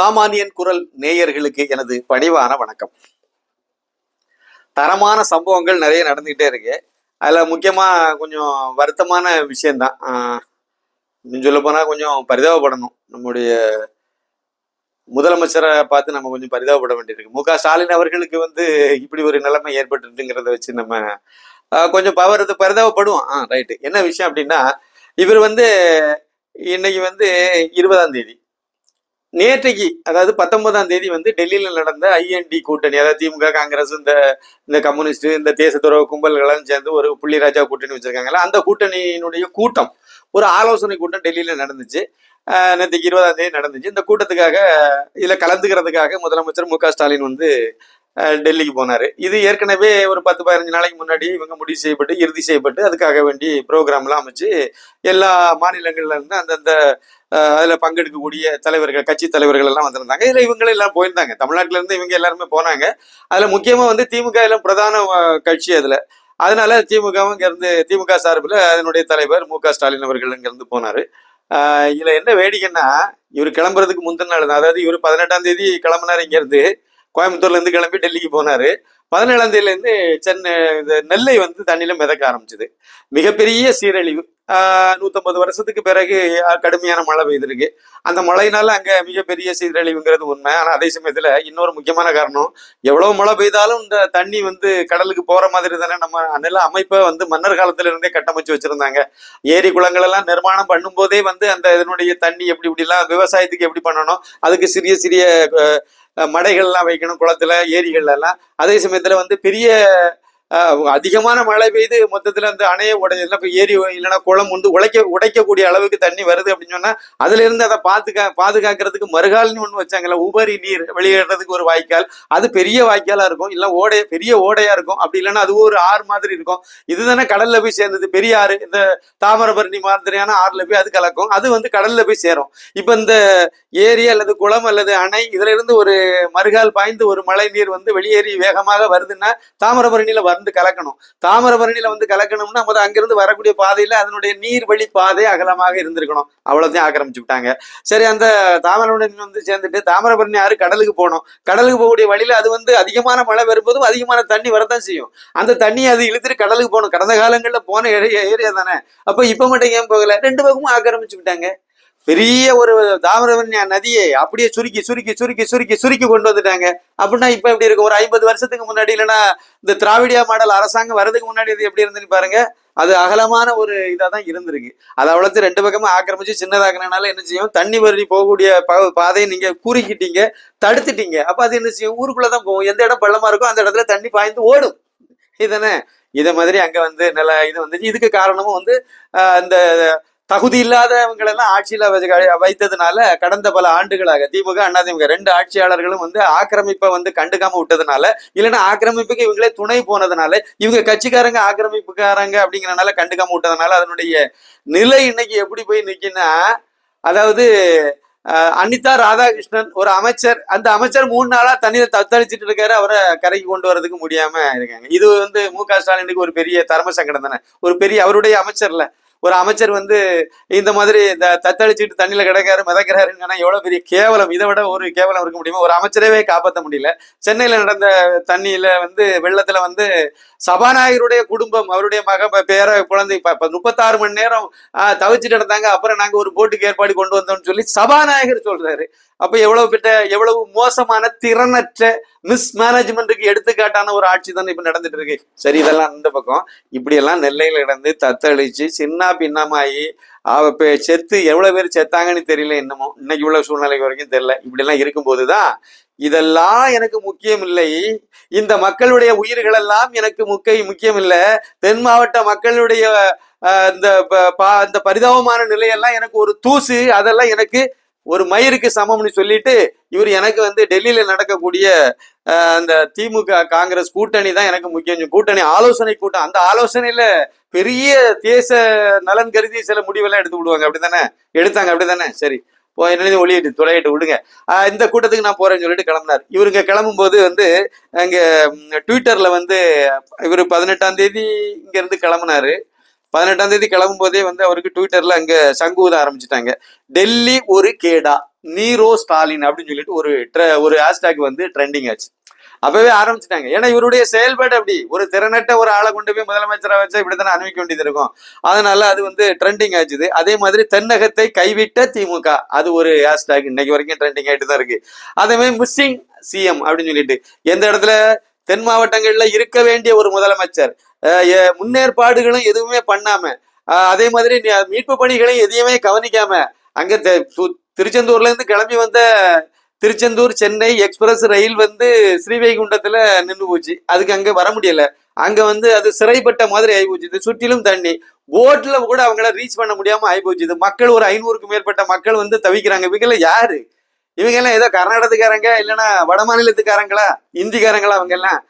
சாமானியன் குரல் நேயர்களுக்கு எனது பணிவான வணக்கம். தரமான சம்பவங்கள் நிறைய நடந்துகிட்டே இருக்கு. அதில் முக்கியமாக கொஞ்சம் வருத்தமான விஷயந்தான் சொல்ல போனால் கொஞ்சம் பரிதாபப்படணும். நம்முடைய முதலமைச்சரை பார்த்து நம்ம கொஞ்சம் பரிதாபப்பட வேண்டியிருக்கு. மு. க. ஸ்டாலின் அவர்களுக்கு வந்து இப்படி ஒரு நிலைமை ஏற்பட்டுங்கிறத வச்சு நம்ம கொஞ்சம் பவர் பரிதாபப்படுவோம். ஆ ரைட்டு என்ன விஷயம் அப்படின்னா இவர் வந்து இன்னைக்கு வந்து இருபதாம் தேதி. நேற்றைக்கு அதாவது பத்தொன்பதாம் தேதி வந்து டெல்லியில் நடந்த ஐஎன்டி கூட்டணி அதாவது திமுக காங்கிரஸ் இந்த இந்த கம்யூனிஸ்ட் இந்த தேசத்துறவு கும்பல்களும் சேர்ந்து ஒரு புள்ளிராஜா கூட்டணி வச்சிருக்காங்கல்ல அந்த கூட்டணியினுடைய கூட்டம் ஒரு ஆலோசனை கூட்டம் டெல்லியில் நடந்துச்சு. நேற்று இருபதாம் தேதி நடந்துச்சு. இந்த கூட்டத்துக்காக இதில் கலந்துக்கிறதுக்காக முதலமைச்சர் மு க ஸ்டாலின் வந்து டெல்லிக்கு போனார். இது ஏற்கனவே ஒரு பத்து பதினஞ்சு நாளைக்கு முன்னாடி இவங்க முடிவு செய்யப்பட்டு இறுதி செய்யப்பட்டு அதுக்காக வேண்டி ப்ரோக்ராம்லாம் அமைச்சு எல்லா மாநிலங்கள்ல இருந்து அந்தந்த அதில் பங்கெடுக்கக்கூடிய தலைவர்கள் கட்சி தலைவர்கள் எல்லாம் வந்திருந்தாங்க. இதில் இவங்களும் எல்லாம் போயிருந்தாங்க. தமிழ்நாட்டிலேருந்து இவங்க எல்லாருமே போனாங்க. அதில் முக்கியமாக வந்து திமுக எல்லாம் பிரதான கட்சி அதில். அதனால திமுகவும் இங்கேருந்து திமுக சார்பில் அதனுடைய தலைவர் மு க ஸ்டாலின் அவர்கள் இங்கேருந்து போனார். இதில் என்ன வேடிக்கைன்னா இவர் கிளம்புறதுக்கு முந்தின நாள் தான். அதாவது இவர் பதினெட்டாம் தேதி கிளம்புனார் இங்கேருந்து. கோயம்புத்தூர்ல இருந்து கிளம்பி டெல்லிக்கு போனாரு. பதினேழாம் தேதியிலேருந்து சென்னை இந்த நெல்லை வந்து தண்ணியில மிதக்க ஆரம்பிச்சது. மிகப்பெரிய சீரழிவு. நூற்றம்பது நூத்தம்பது வருஷத்துக்கு பிறகு கடுமையான மழை பெய்திருக்கு. அந்த மழையினால அங்க மிகப்பெரிய சீரழிவுங்கிறது உண்மை. ஆனால் அதே சமயத்துல இன்னொரு முக்கியமான காரணம் எவ்வளவு மழை பெய்தாலும் இந்த தண்ணி வந்து கடலுக்கு போற மாதிரி தானே நம்ம நில அமைப்பை வந்து மன்னர் காலத்துல இருந்தே கட்டமைச்சு வச்சிருந்தாங்க. ஏரி குளங்கள் எல்லாம் நிர்மாணம் பண்ணும்போதே வந்து அந்த இதனுடைய தண்ணி எப்படி இப்படிலாம் விவசாயத்துக்கு எப்படி பண்ணணும் அதுக்கு சிறிய சிறிய மடைகள்லாம் வைக்கணும் குளத்துல ஏரிகள்லாம் எல்லாம் அதே சமயத்துல வந்து பெரிய அதிகமான மழை பெய்து மொத்தத்துல அந்த அணையை உடைய இல்லை இப்போ ஏரி இல்லைன்னா குளம் வந்து உடைக்க உடைக்கக்கூடிய அளவுக்கு தண்ணி வருது அப்படின்னு சொன்னா அதுல இருந்து அதை பாதுகா பாதுகாக்கிறதுக்கு மறுகால்னு ஒண்ணு வச்சாங்கல்ல உபரி நீர் வெளியேறதுக்கு ஒரு வாய்க்கால் அது பெரிய வாய்க்காலா இருக்கும் இல்ல ஓடை பெரிய ஓடையா இருக்கும் அப்படி இல்லைன்னா அது ஒரு ஆறு மாதிரி இருக்கும். இதுதானே கடல்ல போய் சேர்ந்தது பெரிய ஆறு இந்த தாமிரபரணி மாதிரியான ஆறுல போய் அது கலக்கும் அது வந்து கடல்ல போய் சேரும். இப்ப இந்த ஏரி அல்லது குளம் அல்லது அணை இதுல இருந்து ஒரு மறுகால் பாய்ந்து ஒரு மழை நீர் வந்து வெளியேறி வேகமாக வருதுன்னா தாமிரபரணியில வந்து கலக்கணும். தாமிரபரணியில வந்து கலக்கணும்னா நம்ம அங்கிருந்து வரக்கூடிய பாதையில அதனுடைய நீர் வழி பாதை அகலமாக இருந்திருக்கணும். அவ்வளவுதான் ஆக்கிரமிச்சு விட்டாங்க சரி அந்த தாமிரபரணி வந்து சேர்ந்துட்டு தாமிரபரணி ஆறு கடலுக்கு போகணும். கடலுக்கு போகக்கூடிய வழியில அது வந்து அதிகமான மழை வரும்போதும் அதிகமான தண்ணி வரத்தான் செய்யும். அந்த தண்ணியை அது இழுத்துட்டு கடலுக்கு போகணும். கடந்த காலங்களில் போன ஏரியா ஏரியா தானே. அப்ப இப்ப மட்டும் ஏன் போகல? ரெண்டு பக்கமும் ஆக்கிரமிச்சு விட்டாங்க பெரிய ஒரு தாமிரபரணி நதியை அப்படியே சுருக்கி சுருக்கி சுருக்கி சுருக்கி சுருக்கி கொண்டு வந்துட்டாங்க. அப்படின்னா இப்போ எப்படி இருக்கு ஒரு ஐம்பது வருஷத்துக்கு முன்னாடி இல்லைன்னா இந்த திராவிடியா மாடல் அரசாங்கம் வர்றதுக்கு முன்னாடி இது எப்படி இருந்துன்னு பாருங்க. அது அகலமான ஒரு இதாக தான் இருந்திருக்கு. அதை வளர்த்து ரெண்டு பக்கமும் ஆக்கிரமிச்சு சின்னதாக்குனால என்ன செய்யும்? தண்ணி வரி போகக்கூடிய ப- பாதையை நீங்கள் கூறிக்கிட்டீங்க தடுத்துட்டீங்க. அப்போ அது என்ன செய்யும்? ஊருக்குள்ளே தான் போகும். எந்த இடம் பள்ளமாக இருக்கோ அந்த இடத்துல தண்ணி பாய்ந்து ஓடும். இதுதானே இதை மாதிரி அங்கே வந்து நல்ல இது வந்து இதுக்கு காரணமும் வந்து இந்த தகுதி இல்லாதவங்களெல்லாம் ஆட்சியில வைத்ததுனால கடந்த பல ஆண்டுகளாக திமுக அதிமுக ரெண்டு ஆட்சியாளர்களும் வந்து ஆக்கிரமிப்பை வந்து கண்டுக்காம விட்டதுனால இல்லைன்னா ஆக்கிரமிப்புக்கு இவங்களே துணை போனதுனால இவங்க கட்சிக்காரங்க ஆக்கிரமிப்புக்காரங்க அப்படிங்கிறனால கண்டுக்காம விட்டதுனால அதனுடைய நிலை இன்னைக்கு எப்படி போய் நிக்குன்னா அதாவது அனிதா ராதாகிருஷ்ணன் ஒரு அமைச்சர் அந்த அமைச்சர் மூணு நாளா தண்ணியில தத்தளிச்சிட்டு இருக்காரு அவரை கரைக்கு கொண்டு வரதுக்கு முடியாம இருக்காங்க. இது வந்து மு க ஸ்டாலினுக்கு ஒரு பெரிய தர்ம சங்கடம் தானே. ஒரு பெரிய அவருடைய அமைச்சர்ல. ஒரு அமைச்சர் வந்து இந்த மாதிரி இந்த தத்தளிச்சுட்டு தண்ணியில கிடக்காரு மிதக்கிறாருன்னு சொன்னா எவ்வளவு பெரிய கேவலம். இதை விட ஒரு கேவலம் இருக்க முடியுமா? ஒரு அமைச்சரவே காப்பாற்ற முடியல. சென்னையில நடந்த தண்ணியில வந்து வெள்ளத்துல வந்து சபாநாயகருடைய குடும்பம் அவருடைய மக பேர குழந்தை முப்பத்தாறு மணி நேரம் ஆஹ், இருந்தாங்க அப்புறம் நாங்க ஒரு போட்டுக்கு ஏற்பாடு கொண்டு வந்தோம்னு சொல்லி சபாநாயகர் சொல்றாரு. அப்ப எவ்வளவு பெற்ற எவ்வளவு மோசமான திறனற்ற மிஸ் மேனேஜ்மெண்ட்டுக்கு எடுத்துக்காட்டான ஒரு ஆட்சி தானே இப்ப நடந்துட்டு இருக்கு. சரி இதெல்லாம் அந்த பக்கம். இப்படி எல்லாம் நெல்லையில கிடந்து தத்தளிச்சு சின்ன பின்னமாயி அவ இப்ப செத்து எவ்வளவு பேர் செத்தாங்கன்னு தெரியல இன்னமும். இன்னைக்கு உள்ள சூழ்நிலை வரைக்கும் தெரியல. இப்படி எல்லாம் இருக்கும்போதுதான் இதெல்லாம் எனக்கு முக்கியம் இல்லை இந்த மக்களுடைய உயிர்கள் எல்லாம் எனக்கு முக்கிய முக்கியம் இல்லை தென் மாவட்ட மக்களுடைய இந்த ப- இந்த பரிதாபமான நிலையெல்லாம் எனக்கு ஒரு தூசு. அதெல்லாம் எனக்கு ஒரு மயிருக்கு சமம்னு சொல்லிட்டு இவர் எனக்கு வந்து டெல்லியில நடக்கக்கூடிய அந்த திமுக காங்கிரஸ் கூட்டணி தான் எனக்கு முக்கியம். கூட்டணி ஆலோசனை கூட்டம். அந்த ஆலோசனையில பெரிய தேச நலன் கருதி சில முடிவெல்லாம் எடுத்து விடுவாங்க. அப்படிதானே எடுத்தாங்க. அப்படிதானே சரி. என்னையும் ஒளியிட்டு துளையிட்டு விடுங்க. இந்த கூட்டத்துக்கு நான் போறேன்னு சொல்லிட்டு கிளம்புனார். இவருங்க கிளம்பும்போது வந்து அங்க ட்விட்டர்ல வந்து இவர் பதினெட்டாம் தேதி இங்க இருந்து கிளம்புனாரு. பதினெட்டாம் தேதி கிளம்பும் போதே வந்து அவருக்கு ட்விட்டர்ல அங்க சங்கு ஊத ஆரம்பிச்சிட்டாங்க. டெல்லி ஒரு கேடா நீரோ ஸ்டாலின் அப்படின்னு சொல்லிட்டு ஒரு tre- ஒரு ஹேஷ்டாக் வந்து ட்ரெண்டிங் ஆச்சு. அப்பவே ஆரம்பிச்சிட்டாங்க. ஏன்னா இவருடைய செயல்பாடு அப்படி. ஒரு திறனட்ட ஒரு ஆளை கொண்டு போய் முதலமைச்சரை வச்சா இப்படித்தானே அனுபவிக்க வேண்டியது இருக்கும். அதனால அது வந்து ட்ரெண்டிங் ஆச்சுது. அதே மாதிரி தென்னகத்தை கைவிட்ட திமுக. அது ஒரு ஹேஷ்டாக் இன்னைக்கு வரைக்கும் ட்ரெண்டிங் ஆகிட்டு தான் இருக்கு. அதே மாதிரி மிஸ்ஸிங் சிஎம் அப்படின்னு சொல்லிட்டு. எந்த இடத்துல? தென் மாவட்டங்கள்ல இருக்க வேண்டிய ஒரு முதலமைச்சர். முன்னேற்பாடுகளும் எதுவுமே பண்ணாம அதே மாதிரி மீட்பு பணிகளையும் எதையுமே கவனிக்காம அங்க தெ- திருச்செந்தூர்ல இருந்து கிளம்பி வந்த திருச்செந்தூர் சென்னை எக்ஸ்பிரஸ் ரயில் வந்து ஸ்ரீவைகுண்டத்துல நின்று போச்சு. அதுக்கு அங்க வர முடியல. அங்க வந்து அது சிறைப்பட்ட மாதிரி ஆகி போச்சு. இது சுற்றிலும் தண்ணி. போட்ல கூட அவங்கள ரீச் பண்ண முடியாம ஆகி போச்சு. இது மக்கள் ஒரு ஐநூறுக்கும் மேற்பட்ட மக்கள் வந்து தவிக்கிறாங்க. இவங்கெல்லாம் யாரு? இவங்க எல்லாம் ஏதோ கர்நாடகத்துக்காரங்க இல்லைன்னா வட மாநிலத்துக்காரங்களா? இந்திக்காரங்களா அவங்க எல்லாம்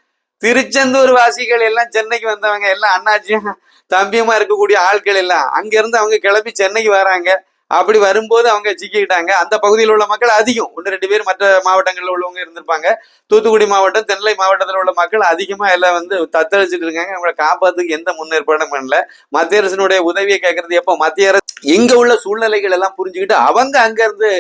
திருச்செந்தூர் வாசிகள் எல்லாம் சென்னைக்கு வந்தவங்க. எல்லாம் அண்ணாச்சியும் தம்பியமாக இருக்கக்கூடிய ஆட்கள் எல்லாம். அங்க இருந்து அவங்க கிளம்பி சென்னைக்கு வராங்க. அப்படி வரும்போது அவங்க சிக்கிக்கிட்டாங்க அந்த பகுதியில் உள்ள மக்கள் அதிகம். ஒன்று ரெண்டு பேர் மற்ற மாவட்டங்களில் உள்ளவங்க இருந்திருப்பாங்க. தூத்துக்குடி மாவட்டம் தென்னை மாவட்டத்தில் உள்ள மக்கள் அதிகமா எல்லாம் வந்து தத்தளிச்சுட்டு இருக்காங்க. அவங்களை காப்பாத்துக்கு எந்த முன்னேற்பாடும் பண்ணல. மத்திய அரசினுடைய உதவியை கேட்கறது எப்போ? மத்திய அரசு இங்க உள்ள சூழ்நிலைகள் எல்லாம் புரிஞ்சுக்கிட்டு அவங்க அங்க இருந்து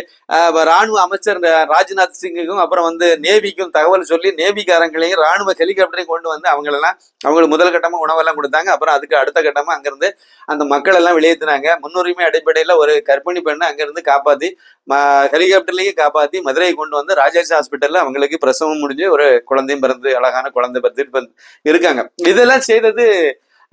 ராணுவ அமைச்சர் ராஜ்நாத் சிங்குக்கும் அப்புறம் வந்து நேவிக்கும் தகவல் சொல்லி நேவிக்காரங்களையும் ராணுவ ஹெலிகாப்டரையும் கொண்டு வந்து அவங்களெல்லாம் அவங்களுக்கு முதல் கட்டமா உணவெல்லாம் கொடுத்தாங்க. அப்புறம் அதுக்கு அடுத்த கட்டமா அங்கிருந்து அந்த மக்கள் எல்லாம் வெளியேற்றினாங்க. முன்னுரிமை அடிப்படையில ஒரு கர்ப்பிணி பெண்ணை அங்கிருந்து காப்பாத்தி ம- ஹெலிகாப்டர்லயும் காப்பாத்தி மதுரையை கொண்டு வந்து ராஜாஜி ஹாஸ்பிட்டல்ல அவங்களுக்கு பிரசவம் முடிஞ்சு ஒரு குழந்தையும் பிறந்து அழகான குழந்தை பிறந்து இருக்காங்க. இதெல்லாம் செய்தது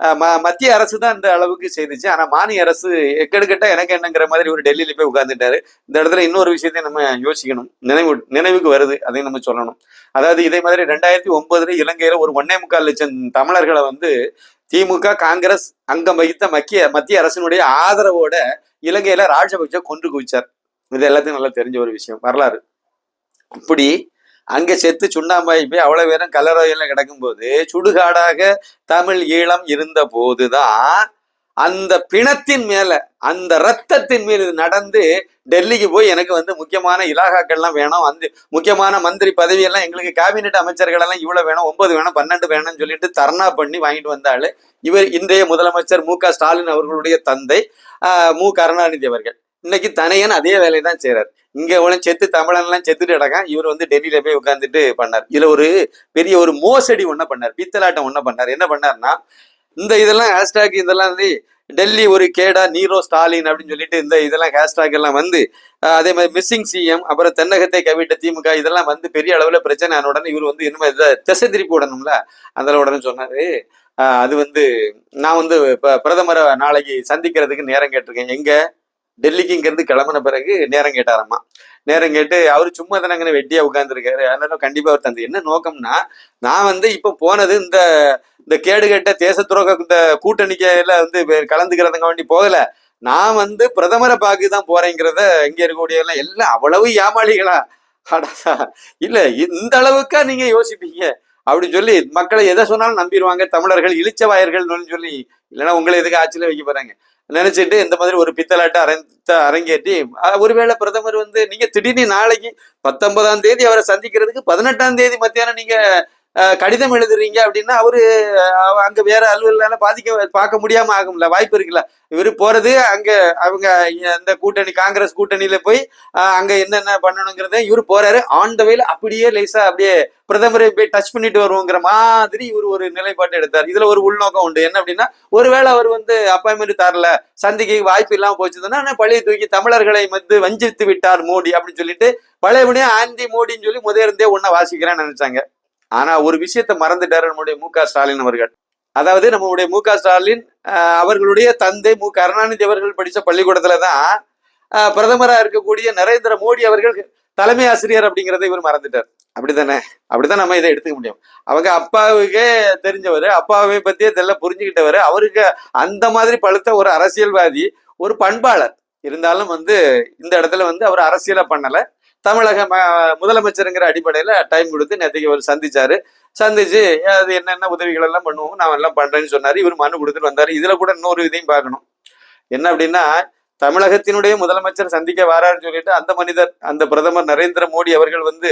ம- மத்திய அரசு தான் இந்த அளவுக்கு செய்துச்சு. ஆனால் மாநில அரசு எக்கெடுக்கட்டா எனக்கு என்னங்கிற மாதிரி ஒரு டெல்லியில போய் உட்கார்ந்துட்டாரு. இந்த இடத்துல இன்னொரு விஷயத்தையும் நம்ம யோசிக்கணும். நினைவு நினைவுக்கு வருது. அதையும் நம்ம சொல்லணும். அதாவது இதே மாதிரி ரெண்டாயிரத்தி ஒன்பதுல இலங்கையில ஒரு ஒன்னே முக்கால் லட்சம் தமிழர்களை வந்து திமுக காங்கிரஸ் அங்கம் வகித்த மத்திய மத்திய அரசினுடைய ஆதரவோட இலங்கையில ராஜபக்ச கொன்று குவிச்சார். இது எல்லாத்தையும் நல்லா தெரிஞ்ச ஒரு விஷயம். வரலாறு. அப்படி அங்கே செத்து சுண்ணாம்பாய் போய் அவ்வளோ பேரும் கலரோயில் கிடக்கும்போது சுடுகாடாக தமிழ் ஈழம் இருந்த போதுதான் அந்த பிணத்தின் மேல அந்த ரத்தத்தின் மீது நடந்து டெல்லிக்கு போய் எனக்கு வந்து முக்கியமான இலாகாக்கள்லாம் வேணும். அந்த முக்கியமான மந்திரி பதவியெல்லாம் எங்களுக்கு கேபினெட் அமைச்சர்கள் எல்லாம் இவ்வளவு வேணும் ஒன்பது வேணும் பன்னெண்டு வேணும்னு சொல்லிட்டு தர்ணா பண்ணி வாங்கிட்டு வந்தாள் இவர் இன்றைய முதலமைச்சர் மு க ஸ்டாலின் அவர்களுடைய தந்தை மு கருணாநிதி அவர்கள். இன்னைக்கு தனையன் அதே வேலையை தான் செய்கிறார் இங்க உடனே செத்து தமிழன்லாம் செத்துட்டு கிடக்கான். இவர் வந்து டெல்லியில போய் உட்காந்துட்டு பண்ணார். இதுல ஒரு பெரிய ஒரு மோசடி ஒண்ண பண்ணார். பித்தலாட்டம் ஒண்ண பண்ணார். என்ன பண்ணார்னா இந்த இதெல்லாம் ஹேஷ்டாக் இதெல்லாம் வந்து டெல்லி ஒரு கேடா நீரோ ஸ்டாலின் அப்படின்னு சொல்லிட்டு இந்த இதெல்லாம் ஹேஷ்டாக் எல்லாம் வந்து அதே மாதிரி மிஸ்ஸிங் சிஎம் அப்புறம் தென்னகத்தை கவிட்ட திமுக இதெல்லாம் வந்து பெரிய அளவுல பிரச்சனை ஆன உடனே இவர் வந்து இனிமே இதை திசை திருப்பி விடணும்ல? அதில் உடனே சொன்னாரு அது வந்து நான் வந்து இப்ப பிரதமரை நாளைக்கு சந்திக்கிறதுக்கு நேரம் கேட்டிருக்கேன். எங்க? டெல்லிக்கு இங்கேருந்து கிளம்பின பிறகு நேரம் கேட்டாராம்மா நேரம் கேட்டு அவர் சும்மா தானங்கன்னு வெட்டியா உட்காந்துருக்காரு அதனால கண்டிப்பா அவர் தந்து. என்ன நோக்கம்னா நான் வந்து இப்ப போனது இந்த இந்த கேடுகட்ட துரோக இந்த கூட்டணிக்கையில வந்து கலந்துக்கிறதுங்க வேண்டி போகல. நான் வந்து பிரதமரை பார்க்க தான் போறேங்கிறத இங்க இருக்கக்கூடிய எல்லாம் எல்லாம் அவ்வளவு ஏமாளிகளா? அடடா. இல்ல இந்த அளவுக்கா நீங்க யோசிப்பீங்க? அப்படின்னு சொல்லி மக்களை எதை சொன்னாலும் நம்பிடுவாங்க. தமிழர்கள் இழிச்சவாயர்கள்னு சொல்லி. இல்லைன்னா உங்களை எதுக்கு ஆட்சியில வைக்க போறாங்க? நினைச்சிட்டு இந்த மாதிரி ஒரு பித்தலாட்டை அரங்க அரங்கேற்றி ஒருவேளை பிரதமர் வந்து நீங்க திடீர்னு நாளைக்கு பத்தொன்பதாம் தேதி அவரை சந்திக்கிறதுக்கு பதினெட்டாம் தேதி மத்தியானம் நீங்க கடிதம் எழுதுறீங்க அப்படின்னா அவரு அங்க வேற அலுவலால பாதிக்க பார்க்க முடியாம ஆகும்ல வாய்ப்பு இருக்குல்ல. இவர் போறது அங்க அவங்க இந்த கூட்டணி காங்கிரஸ் கூட்டணியில போய் அங்க என்னென்ன பண்ணணுங்கிறத இவர் போறாரு. ஆன் த வேல அப்படியே லேசா அப்படியே பிரதமரை போய் டச் பண்ணிட்டு வருவோங்கிற மாதிரி இவர் ஒரு நிலைப்பாட்டு எடுத்தார். இதுல ஒரு உள்நோக்கம் உண்டு. என்ன அப்படின்னா ஒருவேளை அவர் வந்து அப்பாயின்மெண்ட் தரல சந்திக்க வாய்ப்பு இல்லாம போச்சுதுன்னா பழைய தூக்கி தமிழர்களை வந்து வஞ்சித்து விட்டார் மோடி அப்படின்னு சொல்லிட்டு பழையபடியே ஆண்டி மோடின்னு சொல்லி முதலிருந்தே ஒன்ன வாசிக்கிறேன்னு நினைச்சாங்க. ஆனா ஒரு விஷயத்த மறந்துட்டாரு நம்முடைய மு க. ஸ்டாலின் அவர்கள். அதாவது நம்முடைய மு க. ஸ்டாலின் அவர்களுடைய தந்தை மு கருணாநிதி அவர்கள் படித்த பள்ளிக்கூடத்துல தான் பிரதமராக இருக்கக்கூடிய நரேந்திர மோடி அவர்கள் தலைமை ஆசிரியர் அப்படிங்கிறத இவர் மறந்துட்டார். அப்படித்தானே? அப்படித்தான் நம்ம இதை எடுத்துக்க முடியும். அவங்க அப்பாவுக்கே தெரிஞ்சவர் அப்பாவை பத்தியே இதெல்லாம் புரிஞ்சுக்கிட்டவர். அவருக்கு அந்த மாதிரி பழுத்த ஒரு அரசியல்வாதி ஒரு பண்பாளர். இருந்தாலும் வந்து இந்த இடத்துல வந்து அவர் அரசியலை பண்ணலை. தமிழக முதலமைச்சருங்கிற அடிப்படையில டைம் கொடுத்து நேற்றுக்கு அவர் சந்திச்சாரு. சந்திச்சு அது என்னென்ன உதவிகள் எல்லாம் பண்ணுவோம் நான் எல்லாம் பண்றேன்னு சொன்னாரு. இவர் மனு கொடுத்துட்டு வந்தாரு. இதுல கூட இன்னொரு இதையும் பார்க்கணும். என்ன அப்படின்னா தமிழகத்தினுடைய முதலமைச்சர் சந்திக்க வராருன்னு சொல்லிட்டு அந்த மனிதர் அந்த பிரதமர் நரேந்திர மோடி அவர்கள் வந்து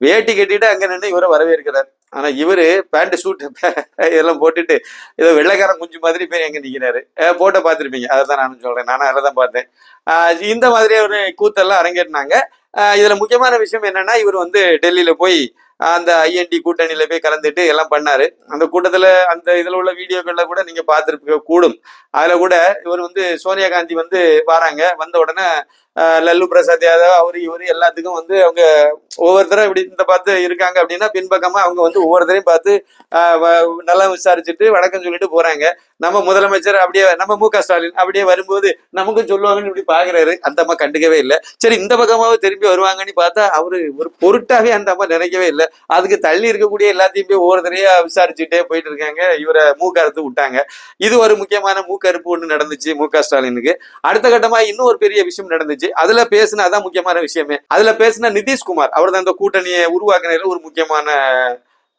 வேட்டி கட்டிட்டு அங்க நின்று இவரை வரவேற்கிறார். ஆனா இவரு பேண்ட் ஷூட் இதெல்லாம் போட்டுட்டு ஏதோ வெள்ளைக்காரன் குஞ்சு மாதிரி போய் எங்க நிக்கிறாரு. போட்டோ பார்த்துருப்பீங்க. அதை தான் நானும் சொல்றேன். நானும் அதை தான் பார்த்தேன். ஆஹ் இந்த மாதிரி ஒரு கூத்தெல்லாம் அரங்கேட்டினாங்க இதுல முக்கியமான விஷயம் என்னன்னா இவர் வந்து டெல்லியில போய் அந்த ஐஎன்டி கூட்டணியில போய் கலந்துட்டு எல்லாம் பண்ணார். அந்த கூட்டத்தில் அந்த இதில் உள்ள வீடியோக்கள்ல கூட நீங்க பார்த்திருக்க கூடும். அதில் கூட இவர் வந்து சோனியா காந்தி வந்து வராங்க. வந்த உடனே லல்லு பிரசாத் யாதவ் அவரு இவரு எல்லாத்துக்கும் வந்து அவங்க ஒவ்வொருத்தரும் இப்படி இந்த பார்த்து இருக்காங்க அப்படின்னா பின்பக்கமாக அவங்க வந்து ஒவ்வொருத்தரையும் பார்த்து வ- நல்லா விசாரிச்சுட்டு வணக்கம் சொல்லிட்டு போறாங்க. நம்ம முதலமைச்சர் அப்படியே நம்ம மு க ஸ்டாலின் அப்படியே வரும்போது நமக்கும் சொல்லுவாங்கன்னு இப்படி பார்க்குறாரு அந்த அம்மா கண்டுக்கவே இல்லை. சரி இந்த பக்கமாகவும் திரும்பி வருவாங்கன்னு பார்த்தா அவரு ஒரு பொருட்டாகவே அந்த அம்மா நினைக்கவே இல்லை. அதுக்கு தள்ளி இருக்கக்கூடிய எல்லாத்தையும் போய் ஒவ்வொருத்தரையா விசாரிச்சுட்டே போயிட்டு இருக்காங்க. இவரை மூக்கறுத்து விட்டாங்க. இது ஒரு முக்கியமான மூக்கறுப்பு ஒண்ணு நடந்துச்சு மு க ஸ்டாலினுக்கு. அடுத்த கட்டமா இன்னும் ஒரு பெரிய விஷயம் நடந்துச்சு. அதுல பேசின அதான் முக்கியமான விஷயமே. அதுல பேசின நிதிஷ்குமார் அவர் தான் இந்த கூட்டணியை உருவாக்குனதுல ஒரு முக்கியமான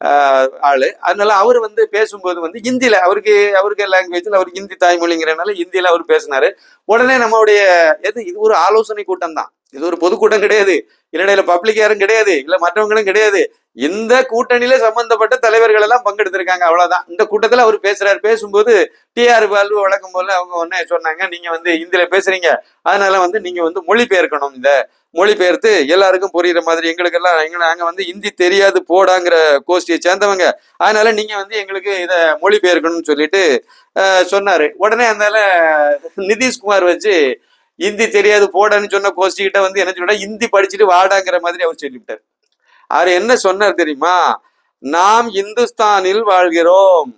ஆஹ், ஆளு. அதனால அவர் வந்து பேசும்போது வந்து ஹிந்தியில அவருக்கு அவருக்கு லாங்குவேஜ்ல அவர் ஹிந்தி தாய்மொழிங்கிறனால ஹிந்தியில அவர் பேசினாரு. உடனே நம்மளுடைய எது இது ஒரு ஆலோசனை கூட்டம் தான். இது ஒரு பொதுக்கூட்டம் கிடையாது. இடையில பப்ளிக் யாரும் கிடையாது இல்ல மற்றவங்களும் கிடையாது. இந்த கூட்டணியில சம்பந்தப்பட்ட தலைவர்கள் எல்லாம் பங்கெடுத்திருக்காங்க அவ்வளவுதான். இந்த கூட்டத்துல அவர் பேசுறாரு. பேசும்போது டிஆர் பாலு வழக்கம் போல அவங்க ஒன்னே சொன்னாங்க நீங்க வந்து இந்தியில பேசுறீங்க. அதனால வந்து நீங்க வந்து மொழிபெயர்க்கணும் இந்த மொழிபெயர்த்து எல்லாருக்கும் புரியுற மாதிரி எங்களுக்கெல்லாம் எங்க நாங்க வந்து ஹிந்தி தெரியாது போடாங்கிற கோஷ்டியை சேர்ந்தவங்க. அதனால நீங்க வந்து எங்களுக்கு இதை மொழிபெயர்க்கணும்னு சொல்லிட்டு சொன்னாரு. உடனே அதனால நிதிஷ்குமார் வச்சு இந்தி தெரியாது போடான்னு சொன்ன கோஷ்டிகிட்ட வந்து என்ன சொல்லிட்டா இந்தி படிச்சுட்டு வாடாங்கிற மாதிரி அவர் சொல்லிவிட்டார். அவர் என்ன சொன்னார் தெரியுமா? நாம் இந்துஸ்தானில் வாழ்கிறோம்.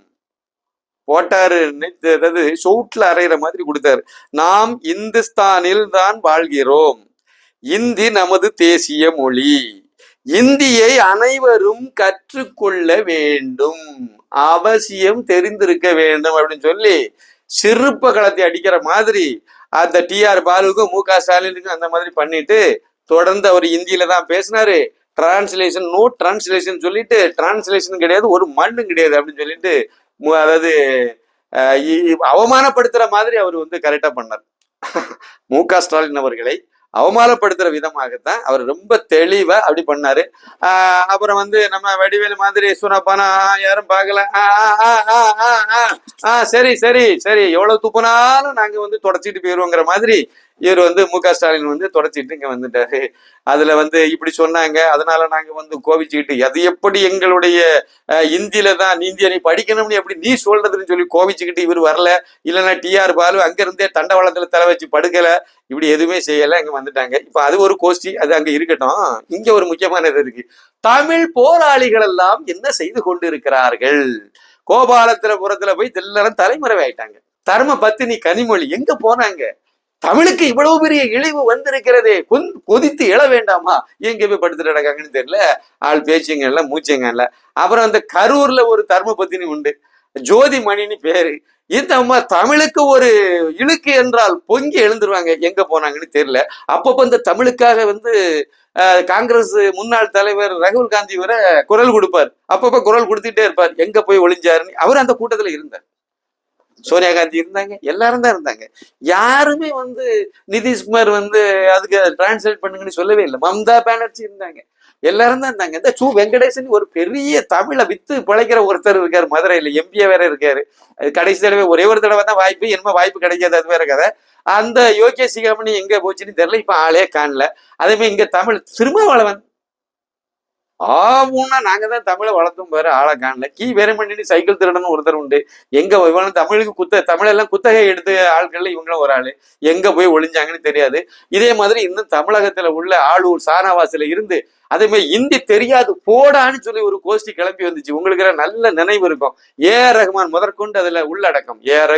போட்டாரு அதாவது சவுட்ல அறையிற மாதிரி கொடுத்தாரு. நாம் இந்துஸ்தானில் தான் வாழ்கிறோம். இந்தி நமது தேசிய மொழி. இந்தியை அனைவரும் கற்றுக்கொள்ள வேண்டும். அவசியம் தெரிந்திருக்க வேண்டும் அப்படின்னு சொல்லி சிறுப்ப களத்தை அடிக்கிற மாதிரி அந்த டிஆர் பாலுக்கும் மு க ஸ்டாலினுக்கும் அந்த மாதிரி பண்ணிட்டு தொடர்ந்து அவர் இந்தியில தான் பேசினாரு. டிரான்ஸ்லேஷன் நோ டிரான்ஸ்லேஷன் சொல்லிட்டு டிரான்ஸ்லேஷன் கிடையாது ஒரு மண்ணும் கிடையாது அப்படின்னு சொல்லிட்டு மு- அதாவது அவமானப்படுத்துற மாதிரி அவர் வந்து கரெக்டா பண்ணார். மு க ஸ்டாலின் அவர்களை அவமானப்படுத்துற விதமாகத்தான் அவர் ரொம்ப தெளிவா அப்படி பண்ணாரு. ஆஹ் அப்புறம் வந்து நம்ம வடிவேலு மாதிரி சுனப்பானா யாரும் பார்க்கல. ஆஹ் சரி சரி சரி எவ்வளவு துப்புனாலும் நாங்க வந்து தொடச்சிட்டு போயிருவோங்கிற மாதிரி இவர் வந்து மு க ஸ்டாலின் வந்து தொடச்சிட்டு இங்கே வந்துட்டாரு. அதில் வந்து இப்படி சொன்னாங்க. அதனால நாங்கள் வந்து கோவிச்சுக்கிட்டு அது எப்படி எங்களுடைய இந்தியில தான் இந்திய நீ படிக்கணும்னு எப்படி நீ சொல்றதுன்னு சொல்லி கோவிச்சுக்கிட்டு இவர் வரல. இல்லைன்னா டிஆர் பாலு அங்கேருந்தே தண்டவாளத்தில் தலை வச்சு படுக்கலை. இப்படி எதுவுமே செய்யலை. அங்கே வந்துட்டாங்க. இப்போ அது ஒரு கோஷ்டி. அது அங்கே இருக்கட்டும். இங்கே ஒரு முக்கியமான இது இருக்கு. தமிழ் போராளிகள் எல்லாம் என்ன செய்து கொண்டிருக்கிறார்கள்? கோபாலத்திரபுரத்தில் போய் எல்லாரும் தலைமுறை ஆயிட்டாங்க தர்ம பத்தினி கனிமொழி எங்க போனாங்க? தமிழுக்கு இவ்வளவு பெரிய இழிவு வந்திருக்கிறதே கொந் கொதித்து எழ வேண்டாமா? எங்க போய் படுத்துட்டு கிடக்காங்கன்னு தெரியல. ஆள் பேச்சுங்க இல்லை மூச்சுங்க இல்லை. அப்புறம் அந்த கரூர்ல ஒரு தர்ம பத்தினி உண்டு. ஜோதி மணின்னு பேரு. இந்த அம்மா தமிழுக்கு ஒரு இழுக்கு என்றால் பொங்கி எழுந்துருவாங்க எங்க போனாங்கன்னு தெரியல. அப்பப்போ இந்த தமிழுக்காக வந்து காங்கிரஸ் முன்னாள் தலைவர் ராகுல் காந்தி வர குரல் கொடுப்பார். அப்பப்போ குரல் கொடுத்துட்டே இருப்பார். எங்க போய் ஒளிஞ்சாருன்னு. அவர் அந்த கூட்டத்துல இருந்தார். சோனியா காந்தி இருந்தாங்க எல்லாரும் தான் இருந்தாங்க. யாருமே வந்து நிதிஷ்குமார் வந்து அதுக்கு டிரான்ஸ்லேட் பண்ணுங்கன்னு சொல்லவே இல்லை. மம்தா பானர்ஜி இருந்தாங்க. எல்லாரும் தான் இருந்தாங்க. இந்த சு வெங்கடேசன் ஒரு பெரிய தமிழை வித்து பிழைக்கிற ஒருத்தர் இருக்காரு மதுரையில. எம்பியா வேற இருக்காரு. அது கடைசி தடவை ஒரே ஒரு தடவை தான் வாய்ப்பு என்ன வாய்ப்பு கிடைக்காது அது வேற கதை. அந்த யோகே சிகாமணி எங்க போச்சுன்னு தெரியல இப்ப ஆளே காணல. அதே மாதிரி இங்க தமிழ் திருமாவளவன் ஆவுன்னா நாங்க தான் தமிழை வளர்த்தும் பாரு ஆளை காணல. கீ வேறுமணி சைக்கிள் திருடன்னு ஒருத்தர் உண்டு. எங்க இவனும் தமிழுக்கு குத்த தமிழெல்லாம் குத்தகை எடுத்த ஆட்கள்ல இவங்களும் ஒரு ஆளு. எங்க போய் ஒளிஞ்சாங்கன்னு தெரியாது. இதே மாதிரி இன்னும் தமிழகத்துல உள்ள ஆளூர் சானாவாசில இருந்து அதே மாதிரி இந்தி தெரியாது போடான்னு சொல்லி ஒரு கோஷ்டி கிளம்பி வந்துச்சு. உங்களுக்கு நல்ல நினைவு இருக்கும். ஏ ஆர் முதற்கொண்டு அதுல உள்ளடக்கம். ஏ ஆர்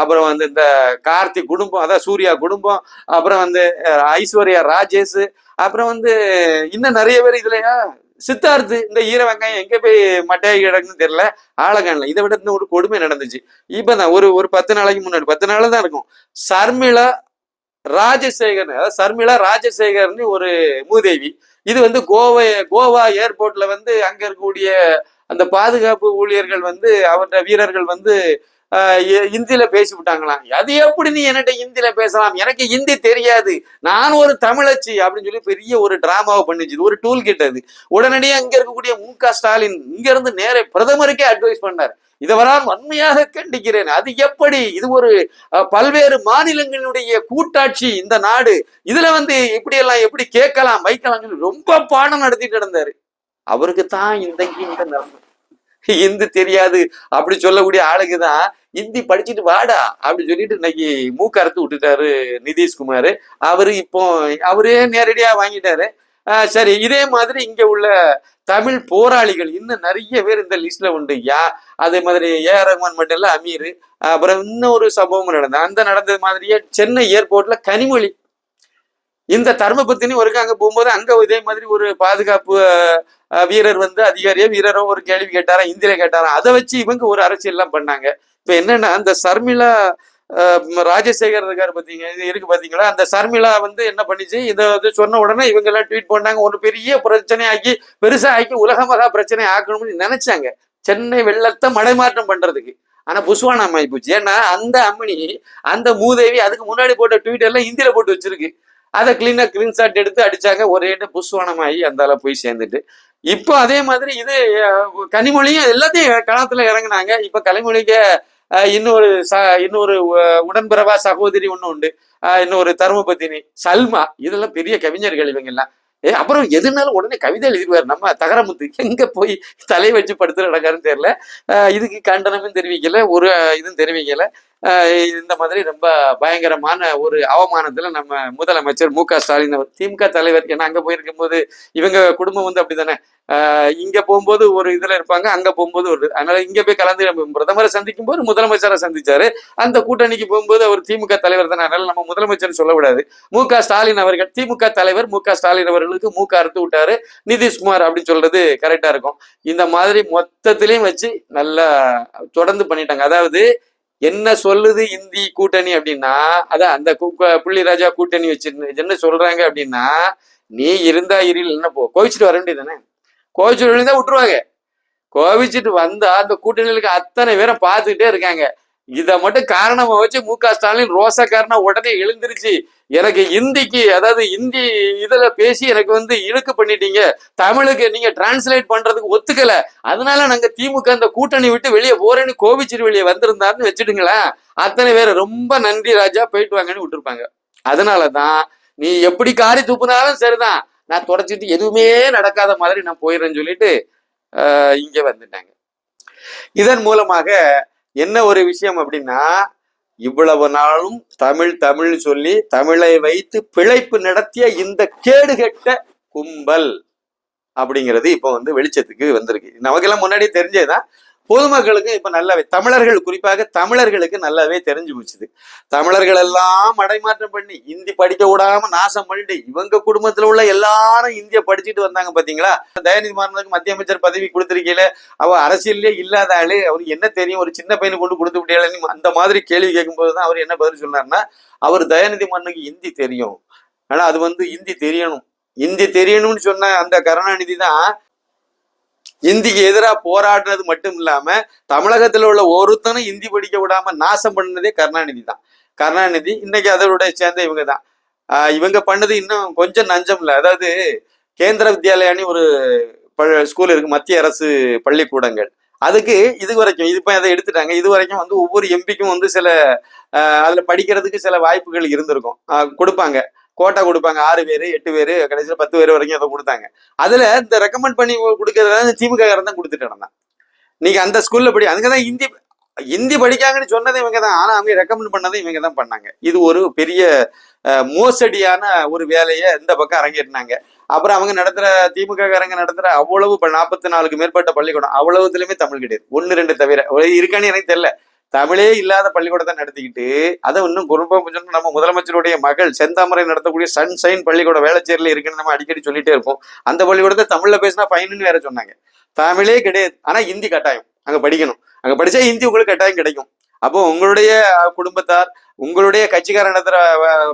அப்புறம் வந்து இந்த கார்த்திக் குடும்பம் அதான் சூர்யா குடும்பம் அப்புறம் வந்து ஐஸ்வர்யா ராஜேஷ் அப்புறம் வந்து இன்னும் நிறைய பேர் இதுலயா சித்தார்த்து இந்த ஈர வெங்காயம் எங்க போய் மட்டையாகி கிடக்குன்னு தெரியல ஆளகான்ல இதை விட இன்னும் ஒரு கொடுமை நடந்துச்சு. இப்பதான் ஒரு ஒரு பத்து நாளைக்கு முன்னாடி பத்து நாள் தான் இருக்கும். சர்மிளா ராஜசேகர் அதாவது சர்மிளா ராஜசேகர்னு ஒரு மூதேவி. இது வந்து கோவை கோவா ஏர்போர்ட்ல வந்து அங்க இருக்கக்கூடிய அந்த பாதுகாப்பு ஊழியர்கள் வந்து அவருடைய வீரர்கள் வந்து இந்தியில பேசி விட்டாங்களாம் அது எப்படி நீ என்கிட்ட இந்தியில பேசலாம்? எனக்கு ஹிந்தி தெரியாது. நான் ஒரு தமிழச்சி அப்படின்னு சொல்லி பெரிய ஒரு டிராமாவை பண்ணிச்சு. ஒரு டூல் கிட்ட அது. உடனடியாக இங்க இருக்கக்கூடிய மு க ஸ்டாலின் இங்க இருந்து நேர பிரதமருக்கே அட்வைஸ் பண்ணார். இதுவரால் வன்மையாக கண்டிக்கிறேன். அது எப்படி? இது ஒரு பல்வேறு மாநிலங்களுடைய கூட்டாட்சி இந்த நாடு. இதுல வந்து இப்படி எல்லாம் எப்படி கேட்கலாம் வைக்கலாம் சொல்லி ரொம்ப பாடம் நடத்திட்டு இருந்தாரு அவருக்கு தான் இந்த இந்த நிலைமை இந்து தெரியாது அப்படி சொல்லக்கூடிய ஆளுக்கு தான் ஹிந்தி படிச்சுட்டு வாடா அப்படி சொல்லிட்டு இன்னைக்கு மூக்க அறுத்து விட்டுட்டாரு நிதிஷ்குமார் அவரு இப்போ அவரே நேரடியா வாங்கிட்டாரு. ஆஹ் சரி இதே மாதிரி இங்க உள்ள தமிழ் போராளிகள் இன்னும் நிறைய பேர் இந்த லிஸ்ட்ல உண்டு. யா அதே மாதிரி ஏ ஆர் ரஹ்மான் மட்டும் இல்ல அமீர் அப்புறம் இன்னொரு சம்பவம் நடந்தது. அந்த நடந்தது மாதிரியே சென்னை ஏர்போர்ட்ல கனிமொழி. இந்த தர்மபத்தினி ஒருக்க அங்க போகும்போது அங்க இதே மாதிரி ஒரு பாதுகாப்பு வீரர் வந்து அதிகாரியோ வீரரோ ஒரு கேள்வி கேட்டாரா இந்தியில கேட்டாரா? அதை வச்சு இவங்க ஒரு அரசியல் எல்லாம் பண்ணாங்க. இப்ப என்னன்னா அந்த சர்மிளா ராஜசேகர் இருக்காரு பாத்தீங்க இது இருக்கு பாத்தீங்களா? அந்த சர்மிளா வந்து என்ன பண்ணிச்சு இதை வந்து சொன்ன உடனே இவங்க எல்லாம் ட்வீட் பண்ணாங்க. ஒரு பெரிய பிரச்சனை ஆக்கி பெருசா ஆக்கி உலக மகா பிரச்சனை ஆக்கணும்னு நினைச்சாங்க. சென்னை வெள்ளத்தை மடைமாற்றம் பண்றதுக்கு. ஆனா புஷ்வான ஆகி போச்சு. ஏன்னா அந்த அம்மனி அந்த மூதேவி அதுக்கு முன்னாடி போட்ட ட்வீட் எல்லாம் இந்தியில போட்டு வச்சிருக்கு. அதை கிளீனாக ஸ்கிரீன்ஷாட் எடுத்து அடிச்சாங்க. ஒரே புஸ்வானமாகி அந்தால போய் சேர்ந்துட்டு. இப்போ அதே மாதிரி இது கனிமொழியும் எல்லாத்தையும் களத்துல இறங்குனாங்க. இப்ப கனிமொழிக்கு இன்னொரு ச இன்னொரு உடன்பிறவா சகோதரி ஒண்ணு உண்டு. இன்னொரு தர்மபத்தினி சல்மா. இதெல்லாம் பெரிய கவிஞர்கள் இவங்க எல்லாம் ஏ அப்புறம் எதுனாலும் உடனே கவிதை எழுதிடுவார். நம்ம தகரமுத்து. எங்க போய் தலை வச்சு படுத்து நடக்காருன்னு தெரியல. இதுக்கு கண்டனமும் தெரிவிக்கல. ஒரு இதுவும் தெரிவிக்கல. இந்த மாதிரி ரொம்ப பயங்கரமான ஒரு அவமானத்துல நம்ம முதலமைச்சர் மு க ஸ்டாலின் அவர் திமுக தலைவர் ஏன்னா அங்க போயிருக்கும் போது இவங்க குடும்பம் வந்து அப்படிதானே ஆஹ் இங்க போகும்போது ஒரு இதுல இருப்பாங்க அங்க போகும்போது ஒரு அதனால இங்க போய் கலந்து நம்ம பிரதமரை சந்திக்கும் போது முதலமைச்சரை சந்திச்சாரு. அந்த கூட்டணிக்கு போகும்போது அவர் திமுக தலைவர் தானே. அதனால நம்ம முதலமைச்சர் சொல்லக்கூடாது. மு க ஸ்டாலின் அவர்கள் திமுக தலைவர் மு க ஸ்டாலின் அவர்களுக்கு மூக்க அறுத்து விட்டாரு. நிதிஷ்குமார் அப்படின்னு சொல்றது கரெக்டா இருக்கும். இந்த மாதிரி மொத்தத்திலையும் வச்சு நல்லா தொடர்ந்து பண்ணிட்டாங்க. அதாவது என்ன சொல்லுது இந்தி கூட்டணி அப்படின்னா அதான் அந்த புள்ளிராஜா கூட்டணி வச்சு என்ன சொல்றாங்க அப்படின்னா நீ இருந்தா இருள் என்ன போ கோவிச்சுட்டு வர வேண்டியதானே கோவிச்சுட்டு தான் விட்டுருவாங்க. கோவிச்சுட்டு வந்தா அந்த கூட்டணிகளுக்கு அத்தனை பேரும் பார்த்துக்கிட்டே இருக்காங்க. இதை மட்டும் காரணமா வச்சு மு க. ஸ்டாலின் ரோசக்காரனா உடனே எழுந்திருச்சு. எனக்கு இந்திக்கு அதாவது இந்தி இதுல பேசி எனக்கு வந்து இழுக்கு பண்ணிட்டீங்க. தமிழுக்கு நீங்க டிரான்ஸ்லேட் பண்றதுக்கு ஒத்துக்கல. அதனால நாங்க திமுக அந்த கூட்டணி விட்டு வெளியே போறேன்னு கோவிச்சிட்டு வெளியே வந்திருந்தாருன்னு வச்சுடுங்களேன் அத்தனை பேர் ரொம்ப நன்றி ராஜா போயிட்டு வாங்கன்னு விட்டுருப்பாங்க. அதனாலதான் நீ எப்படி காரி துப்புனாலும் சரிதான். நான் தொடச்சிட்டு எதுவுமே நடக்காத மாதிரி நான் போயிடுறேன்னு சொல்லிட்டு இங்கே இங்க வந்துட்டாங்க. இதன் மூலமாக என்ன ஒரு விஷயம் அப்படின்னா இவ்வளவு நாளும் தமிழ் தமிழ் சொல்லி தமிழை வைத்து பிழைப்பு நடத்திய இந்த கேடுகெட்ட கும்பல் அப்படிங்கிறது இப்போ வந்து வெளிச்சத்துக்கு வந்திருக்கு. நமக்கெல்லாம் முன்னாடி தெரிஞ்சதுதான் பொதுமக்களுக்கு இப்ப நல்லாவே தமிழர்கள் குறிப்பாக தமிழர்களுக்கு நல்லாவே தெரிஞ்சு போச்சுது. தமிழர்கள் எல்லாம் மடைமாற்றம் பண்ணி இந்தி படிக்க விடாம நாசம் பண்ணிட்டு இவங்க குடும்பத்துல உள்ள எல்லாரும் இந்திய படிச்சுட்டு வந்தாங்க பாத்தீங்களா? தயாநிதி மாறனுக்கு மத்திய அமைச்சர் பதவி கொடுத்திருக்கீல அவ அரசியல்லே இல்லாத ஆளு அவருக்கு என்ன தெரியும்? ஒரு சின்ன பையனை கொண்டு கொடுத்து விட்டியாளு அந்த மாதிரி கேள்வி கேட்கும்போது தான் அவர் என்ன பதில் சொன்னார்னா அவர் தயாநிதி மாறனுக்கு இந்தி தெரியும். ஆனா அது வந்து இந்தி தெரியணும். இந்தி தெரியணும்னு சொன்ன அந்த கருணாநிதி தான் இந்திக்கு எதிராக போராடுறது மட்டும் இல்லாம தமிழகத்தில் உள்ள ஒருத்தனும் இந்தி படிக்க விடாம நாசம் பண்ணதே கருணாநிதி தான். கருணாநிதி இன்னைக்கு அதோட சேர்ந்த இவங்க தான் இவங்க பண்ணது இன்னும் கொஞ்சம் நஞ்சம் இல்லை. அதாவது கேந்திர வித்யாலயான்னு ஒரு ஸ்கூல் இருக்கு மத்திய அரசு பள்ளிக்கூடங்கள். அதுக்கு இது வரைக்கும் இது இப்போ அதை எடுத்துட்டாங்க. இது வரைக்கும் வந்து ஒவ்வொரு எம்பிக்கும் வந்து சில அதில் படிக்கிறதுக்கு சில வாய்ப்புகள் இருந்திருக்கும். கொடுப்பாங்க. கோட்டா கொடுப்பாங்க. ஆறு பேர் எட்டு பேர் கடைசியில் பத்து பேர் வரைக்கும் அதை கொடுத்தாங்க. அதில் இந்த ரெக்கமெண்ட் பண்ணி கொடுக்கறதுல திமுக காரன் தான் கொடுத்துட்டு இருந்தான். நீங்கள் அந்த ஸ்கூலில் படி அதுக்கு தான் ஹிந்தி ஹிந்தி படிக்காங்கன்னு சொன்னது இவங்க தான். ஆனால் அவங்க ரெக்கமெண்ட் பண்ணதை இவங்க தான் பண்ணாங்க. இது ஒரு பெரிய மோசடியான ஒரு வேலையை இந்த பக்கம் அரங்கேட்டினாங்க அப்புறம் அவங்க நடத்துகிற திமுக காரங்க நடத்துற அவ்வளவு நாற்பத்தி நாலுக்கு மேற்பட்ட பள்ளிக்கூடம் அவ்வளவுத்துலயுமே தமிழ் கிடையாது. ஒன்று ரெண்டு தவிர இருக்கான்னு எனக்கு தெரியல. தமிழே இல்லாத பள்ளிக்கூடத்தை நடத்திக்கிட்டு அதை இன்னும் குறும்பா சொன்னா நம்ம முதலமைச்சருடைய மகள் செந்தாமரை நடத்தக்கூடிய சன்ஷைன் பள்ளிக்கூடம் வேளச்சேரியில் இருக்குன்னு நம்ம அடிக்கடி சொல்லிட்டே இருப்போம். அந்த பள்ளிக்கூடத்தை தமிழ்ல பேசினா ஃபைனுன்னு வேற சொன்னாங்க. தமிழே கிடையாது. ஆனா ஹிந்தி கட்டாயம். அங்க படிக்கணும். அங்க படிச்சா ஹிந்தி உங்களுக்கு கட்டாயம் கிடைக்கும். அப்போ உங்களுடைய குடும்பத்தார் உங்களுடைய கட்சிக்கார நடத்துற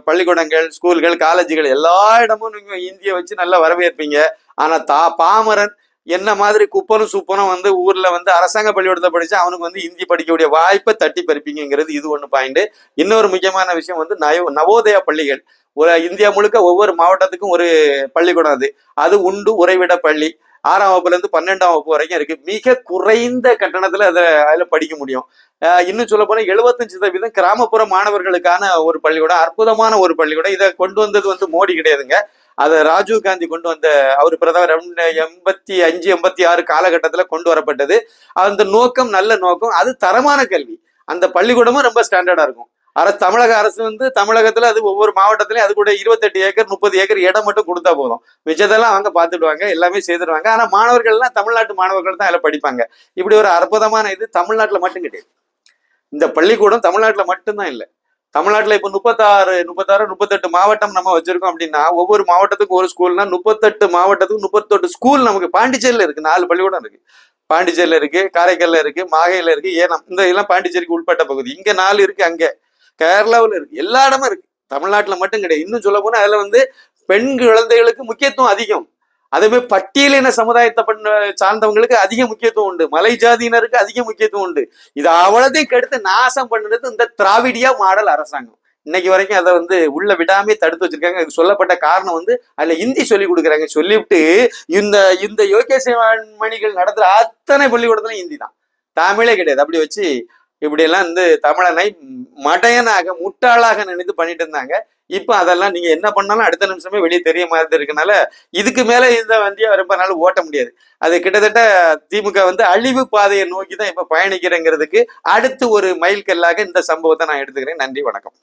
பள்ளிக்கூடங்கள் ஸ்கூல்கள் காலேஜுகள் எல்லா இடமும் நீங்க இந்தியை வச்சு நல்லா வரவேற்பீங்க. ஆனா தா பாமரன் என்ன மாதிரி குப்பனும் சுப்பனும் வந்து ஊர்ல வந்து அரசாங்க பள்ளிக்கூடத்தை படிச்சு அவனுக்கு வந்து ஹிந்தி படிக்கக்கூடிய வாய்ப்பை தட்டி பறிப்பீங்கிறது இது ஒன்று பாயிண்ட் இன்னொரு முக்கியமான விஷயம் வந்து நயோ நவோதயா பள்ளிகள். ஒரு இந்தியா முழுக்க ஒவ்வொரு மாவட்டத்துக்கும் ஒரு பள்ளிக்கூடம் அது. அது உண்டு உறைவிட பள்ளி. ஆறாம் வகுப்புல இருந்து பன்னெண்டாம் வகுப்பு வரைக்கும் இருக்கு. மிக குறைந்த கட்டணத்துல அதை அதுல படிக்க முடியும். இன்னும் சொல்ல போனா எழுபத்தஞ்சு சதவீதம் கிராமப்புற மாணவர்களுக்கான ஒரு பள்ளிக்கூடம் அற்புதமான ஒரு பள்ளிக்கூடம். இதை கொண்டு வந்தது வந்து மோடி கிடையாதுங்க. அதை ராஜீவ் காந்தி கொண்டு வந்த அவர் பிரதமர் எண்பத்தி அஞ்சு எண்பத்தி ஆறு காலகட்டத்தில் கொண்டு வரப்பட்டது. அந்த நோக்கம் நல்ல நோக்கம் அது தரமான கல்வி. அந்த பள்ளிக்கூடமும் ரொம்ப ஸ்டாண்டர்டாக இருக்கும். அரசு தமிழக அரசு வந்து தமிழகத்தில் அது ஒவ்வொரு மாவட்டத்திலையும் அது கூட இருபத்தெட்டு ஏக்கர் முப்பது ஏக்கர் இடம் மட்டும் கொடுத்தா போதும். மிச்சத்தெல்லாம் அவங்க பார்த்துடுவாங்க எல்லாமே செய்துடுவாங்க ஆனால் மாணவர்கள்லாம் தமிழ்நாட்டு மாணவர்கள் தான் அதில் படிப்பாங்க. இப்படி ஒரு அற்புதமான இது தமிழ்நாட்டில் மட்டும் கிடையாது. இந்த பள்ளிக்கூடம் தமிழ்நாட்டில் மட்டும்தான் இல்லை. தமிழ்நாட்டில் இப்போ முப்பத்தாறு முப்பத்தாறு முப்பத்தெட்டு மாவட்டம் நம்ம வச்சிருக்கோம் அப்படின்னா ஒவ்வொரு மாவட்டத்துக்கும் ஒரு ஸ்கூல்னா முப்பத்தெட்டு மாவட்டத்துக்கு முப்பத்தெட்டு ஸ்கூல் நமக்கு பாண்டிச்சேரியில் இருக்கு. நாலு பள்ளிக்கூடம் இருக்கு. பாண்டிச்சேரியில் இருக்கு காரைக்கல்ல இருக்கு மாகையில இருக்கு ஏனம். இந்த இதெல்லாம் பாண்டிச்சேரிக்கு உட்பட்ட பகுதி. இங்க நாலு இருக்கு அங்க. கேரளாவில் இருக்கு. எல்லா இடமும் இருக்கு. தமிழ்நாட்டில் மட்டும் கிடையாது. இன்னும் சொல்ல போனா அதுல வந்து பெண் குழந்தைகளுக்கு முக்கியத்துவம் அதிகம். அதேமாதிரி பட்டியலின சமுதாயத்தை பண்ண சார்ந்தவங்களுக்கு அதிக முக்கியத்துவம் உண்டு. மலை ஜாதியினருக்கு அதிக முக்கியத்துவம் உண்டு. இது அவ்வளோதையும் கெடுத்து நாசம் பண்ணுறது இந்த திராவிடியா மாடல் அரசாங்கம். இன்னைக்கு வரைக்கும் அதை வந்து உள்ள விடாமே தடுத்து வச்சிருக்காங்க. அதுக்கு சொல்லப்பட்ட காரணம் வந்து அதுல ஹிந்தி சொல்லி கொடுக்குறாங்க. சொல்லிவிட்டு இந்த இந்த யோகேஷ் மணிகள் நடத்துற அத்தனை பள்ளிக்கூடத்துல ஹிந்தி தான். தமிழே கிடையாது. அப்படி வச்சு இப்படி எல்லாம் வந்து தமிழனை மடையனாக முட்டாளாக நினைத்து பண்ணிட்டு இருந்தாங்க. இப்ப அதெல்லாம் நீங்க என்ன பண்ணாலும் அடுத்த நிமிஷமே வெளியே தெரிய மாதிரி இருக்கனால இதுக்கு மேல இந்த வண்டியை ரொம்ப நாள் ஓட்ட முடியாது. அது கிட்டத்தட்ட திமுக வந்து அழிவு பாதையை நோக்கி தான் இப்ப பயணிக்கிறேங்கிறதுக்கு அடுத்து ஒரு மைல்கல்லாக இந்த சம்பவத்தை நான் எடுத்துக்கிறேன். நன்றி வணக்கம்.